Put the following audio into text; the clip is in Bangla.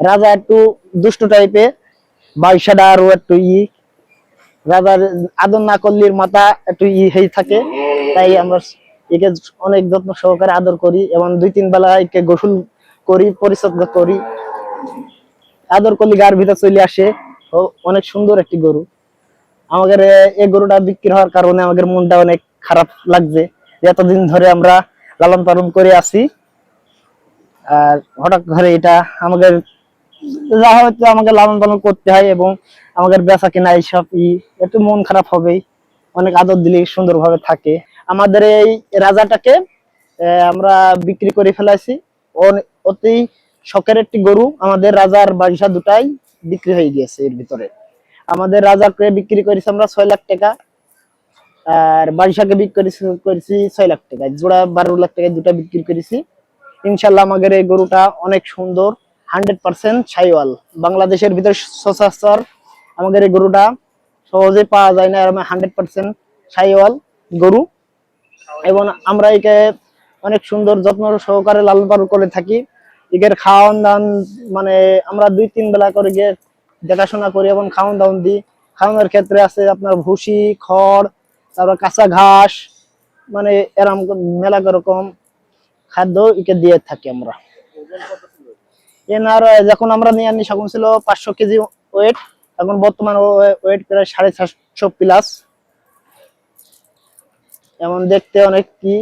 রাজা একটু দুষ্ট টাইপের বাইশাটা আরও একটু ই। রাজার আদর না করলির মাথা একটু ই হয়ে থাকে, তাই আমরা একে অনেক যত্ন সহকারে আদর করি এবং দুই তিন বেলা একে গোসল করি পরিচর্যা করি। আদর করলে গার ভিতর চলে আসে, ও অনেক সুন্দর একটি গরু। আমাদের এই গরুটা বিক্রি হওয়ার কারণে আমাদের মনটা অনেক খারাপ লাগছে। এতদিন ধরে আমরা লালন পালন করে আছি আর হঠাৎ করে এটা আমাদের যা হয়তো আমাকে লালন পালন করতে হয় এবং আমাদের বেচা কেনা এইসব ই, একটু মন খারাপ হবেই। অনেক আদর দিলে সুন্দরভাবে থাকে। আমাদের এই রাজাটাকে আমরা বিক্রি করে ফেলাইছি। অতি শখের একটি গরু আমাদের রাজার বাগিচা দুটাই বিক্রি হয়ে গিয়েছে এর ভিতরে। আমাদের রাজাকে বিক্রি করেছি আমরা ছয় লাখ টাকা, আর বারিশাকে বিক্রি করেছি ছয় লাখ টাকা। জোড়া বারো লাখ টাকায় দুটা বিক্রি করেছি। ইনশাল্লাহ আমাদের এই গরুটা অনেক সুন্দর হান্ড্রেড পার্সেন্ট ছাইওয়াল বাংলাদেশের ভিতরে সচরাচর আমাদের এই গরুটা সহজে পাওয়া যায় না এরকম হান্ড্রেড পার্সেন্ট ছাইওয়াল গরু। এবং আমরা একে অনেক সুন্দর যত্ন সহকারে লালন পালন করে থাকি। এদের খাওয়ান দাওয়ান মানে আমরা দুই তিন বেলা করে গিয়ে দেখাশোনা করি এবং খাওয়ান দাওয়ান দিই। খাওয়ানোর ক্ষেত্রে আছে আপনার ভুসি, খড়, তারপর কাঁচা ঘাস মানে এরম মেলা রকম খাদ্য একে দিয়ে থাকি আমরা। এনার যখন আমরা নিয়ে আনি তখন ছিল পাঁচশো কেজি ওয়েট এখন বর্তমান ওয়েট প্রায় সাড়ে চারশো প্লাস এমন দেখতে অনেক কি